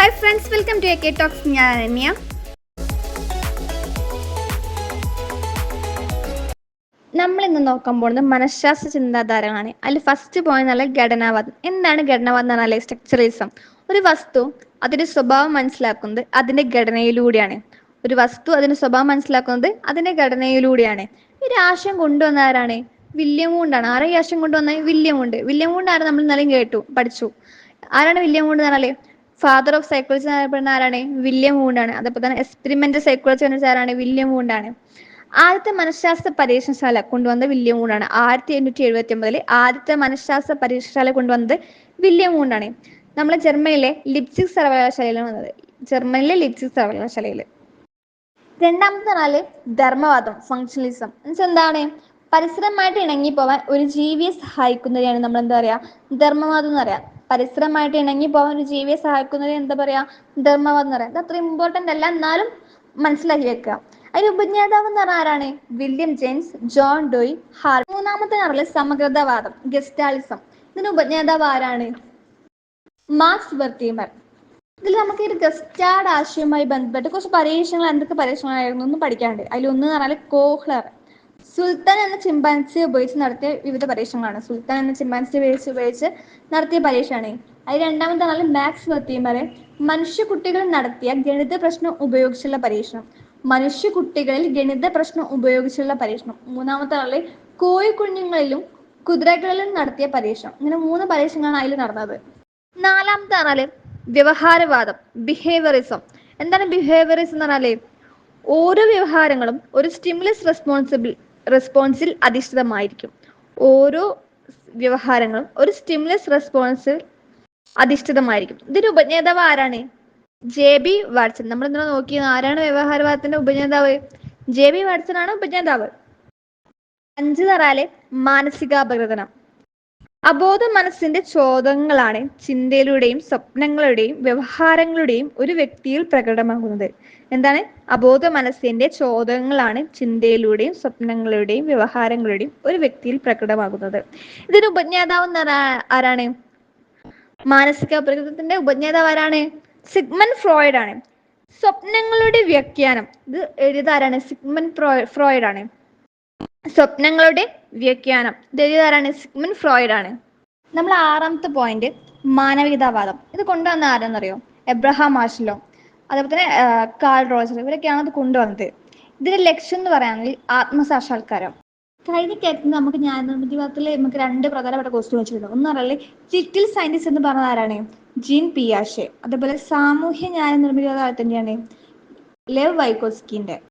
Hi friends welcome to A K talks ഞാൻ അനന്യ നമ്മൾ ഇന്ന് നോക്കാൻ പോകുന്നത് മനഃശാസ്ത്ര ചിന്താധാരകളാണ്. അതിൽ ഫസ്റ്റ് പോയിന്റ് നല്ല ഘടനാവാദം. എന്താണ് ഘടനാവാദം എന്ന് പറഞ്ഞാൽ സ്ട്രക്ചറലിസം ഒരു വസ്തു അതിന്റെ സ്വഭാവം മനസ്സിലാക്കുന്നത് അതിന്റെ ഘടനയിലൂടെയാണ്. ഒരു വസ്തു അതിന്റെ സ്വഭാവം മനസ്സിലാക്കുന്നത് അതിന്റെ ഘടനയിലൂടെയാണ്. ഈ ആശയം കൊണ്ടുവന്ന ആരാണ്? വില്യം കൊണ്ടാണ് ആരാ ആശയം കൊണ്ടുവന്നത്? വില്യം കൊണ്ട് വില്യം കൊണ്ട് ആരാ? നമ്മൾ നല്ല കേട്ടു പഠിച്ചു. ആരാണ് വില്യം കൊണ്ട് എന്ന് ഫാദർ ഓഫ് സൈക്കോളജി എന്നറിയപ്പെടുന്ന ആരാണ്? വില്യം വൂണ്ടാണ് അതേപോലെ തന്നെ എക്സ്പെരിമെന്റൽ സൈക്കോളജി എന്ന് ആരാണ്? വില്യം വൂണ്ടാണ് ആദ്യത്തെ മനഃശാസ്ത്ര പരീക്ഷണശാല കൊണ്ടുവന്നത് വില്യം വൂണ്ടാണ് ആയിരത്തി എണ്ണൂറ്റി എഴുപത്തി ഒമ്പതിൽ ആദ്യത്തെ മനഃശാസ്ത്ര പരീക്ഷണശാല കൊണ്ടുവന്നത് വില്യം വൂണ്ടാണ് നമ്മളെ ജർമ്മനിയിലെ ലിപ്സിക് സർവകലാശാലയിലാണ് വന്നത്. ജർമ്മനിയിലെ ലിപ്സിക് സർവകലാശാലയിൽ രണ്ടാമത്തെ പറഞ്ഞാൽ ധർമ്മവാദം ഫങ്ഷണലിസം എന്നുവെച്ചാൽ എന്താണ്? പരിസരമായിട്ട് ഇണങ്ങി പോവാൻ ഒരു ജീവിയെ സഹായിക്കുന്നതിനാണ് നമ്മൾ എന്താ പറയാ? ധർമ്മവാദം എന്ന് പറയാം. പരിസരമായിട്ട് ഇണങ്ങി പോകാൻ ഒരു ജീവിയെ സഹായിക്കുന്നത് എന്താ പറയാ? ധർമ്മവാദം എന്ന് പറയാം. ഇത് അത്ര ഇമ്പോർട്ടന്റ് അല്ല. എന്നാലും മനസ്സിലാക്കി വെക്കുക. അതിന് ഉപജ്ഞാതാവ് എന്ന് പറഞ്ഞ ആരാണ്? വില്യം ജെയിംസ് ജോൺ ഡോയ് ഹാർ മൂന്നാമത്തെ പറഞ്ഞാൽ സമഗ്രതവാദം ഗസ്റ്റാളിസം ഇതിന് ഉപജ്ഞാതാവ് ആരാണ്? മാർക്സ് വർത്തീമർ ഇതിൽ നമുക്ക് ഈ ഗസ്റ്റാർഡ് ആശയവുമായി ബന്ധപ്പെട്ട് കുറച്ച് പരീക്ഷണങ്ങൾ എന്തൊക്കെ പരീക്ഷണങ്ങളായിരുന്നു എന്ന് പഠിക്കാനുണ്ട്. അതിലൊന്ന് പറഞ്ഞാൽ കോഹ്ലർ. സുൽത്താൻ എന്ന ചിമ്പാൻസിയെ ഉപയോഗിച്ച് നടത്തിയ വിവിധ പരീക്ഷണങ്ങളാണ്. സുൽത്താൻ എന്ന ചിമ്പാൻസി ഉപയോഗിച്ച് ഉപയോഗിച്ച് നടത്തിയ പരീക്ഷയാണ് അതിൽ രണ്ടാമത്തെ മാക്സ് ബർത്തീമറെ മനുഷ്യ കുട്ടികൾ നടത്തിയ ഗണിത പ്രശ്നം ഉപയോഗിച്ചുള്ള പരീക്ഷണം. മനുഷ്യ കുട്ടികളിൽ ഗണിത പ്രശ്നം ഉപയോഗിച്ചുള്ള പരീക്ഷണം. മൂന്നാമത്തെ ആൾ കോഴിക്കുഞ്ഞുങ്ങളിലും കുതിരകളിലും നടത്തിയ പരീക്ഷണം. ഇങ്ങനെ മൂന്ന് പരീക്ഷണങ്ങളാണ് അതിൽ നടന്നത്. നാലാമത്തെ പറഞ്ഞാൽ വ്യവഹാരവാദം ബിഹേവിയറിസം എന്താണ് ബിഹേവിയറിസം എന്ന് പറഞ്ഞാൽ? ഓരോ വ്യവഹാരങ്ങളും ഒരു സ്റ്റിമുലസ് റെസ്പോൺസിബിൾ റെസ്പോൺസിൽ അധിഷ്ഠിതമായിരിക്കും. ഓരോ വ്യവഹാരങ്ങളും ഒരു സ്റ്റിമുലസ് റെസ്പോൺസിൽ അധിഷ്ഠിതമായിരിക്കും. ഇതിന്റെ ഉപജ്ഞേതാവ് ആരാണ്? J B Watson. നമ്മൾ ഇന്നലെ നോക്കി ആരാണ് വ്യവഹാരവാദത്തിന്റെ ഉപജ്ഞേതാവ് ജെ ബി വാട്സൺ ആണ് ഉപജ്ഞേതാവ് അഞ്ച് തറാലെ മാനസികാപഗ്രഥനം അബോധ മനസ്സിന്റെ ചോദങ്ങളാണ് ചിന്തയിലൂടെയും സ്വപ്നങ്ങളുടെയും വ്യവഹാരങ്ങളുടെയും ഒരു വ്യക്തിയിൽ പ്രകടമാകുന്നത്. എന്താണ്? അബോധ മനസ്സിന്റെ ചോദങ്ങളാണ് ചിന്തയിലൂടെയും സ്വപ്നങ്ങളുടെയും വ്യവഹാരങ്ങളുടെയും ഒരു വ്യക്തിയിൽ പ്രകടമാകുന്നത്. ഇതിന് ഉപജ്ഞാതാവ് ആരാണ്? മാനസിക പ്രകൃതത്തിന്റെ ഉപജ്ഞാതാവ് ആരാണ്? സിഗ്മൻ ഫ്രോയിഡ് ആണ്. സ്വപ്നങ്ങളുടെ വ്യാഖ്യാനം. ഇത് എഴുതാരാണ്? സിഗ്മൻ ഫ്രോയിഡ് ആണ് സ്വപ്നങ്ങളുടെ വ്യാഖ്യാനം. ഇത് എഴുതാരാണ് സിഗ്മൻ ഫ്രോയിഡ് ആണ്. നമ്മൾ ആറാമത്തെ പോയിന്റ് മാനവികതാവാദം. ഇത് കൊണ്ടുവന്ന ആരെന്നറിയോ? എബ്രഹാം മാഷ്ലോ അതേപോലെ തന്നെ കാൾ റോജർ. ഇവരൊക്കെയാണ് അത് കൊണ്ടുവന്നത്. ഇതിന്റെ ലക്ഷ്യം എന്ന് പറയുകയാണെങ്കിൽ ആത്മസാക്ഷാത്കാരം കഴിഞ്ഞ കാര്യത്തിൽ നമുക്ക് ഞാൻ നിർമ്മിതിവാദത്തിൽ നമുക്ക് രണ്ട് പ്രധാനപ്പെട്ട ക്വസ്റ്റ്യൻ വെച്ചിട്ടുണ്ട്. ഒന്ന് പറഞ്ഞാൽ ലിറ്റിൽ സയന്റിസ്റ്റ് എന്ന് പറഞ്ഞ ആരാണ്? ജീൻ പിയാഷെ അതേപോലെ സാമൂഹ്യ ന്യായ നിർമ്മിതിവാദം തന്നെയാണ് ലെവ് വൈക്കോസ്കിന്റെ.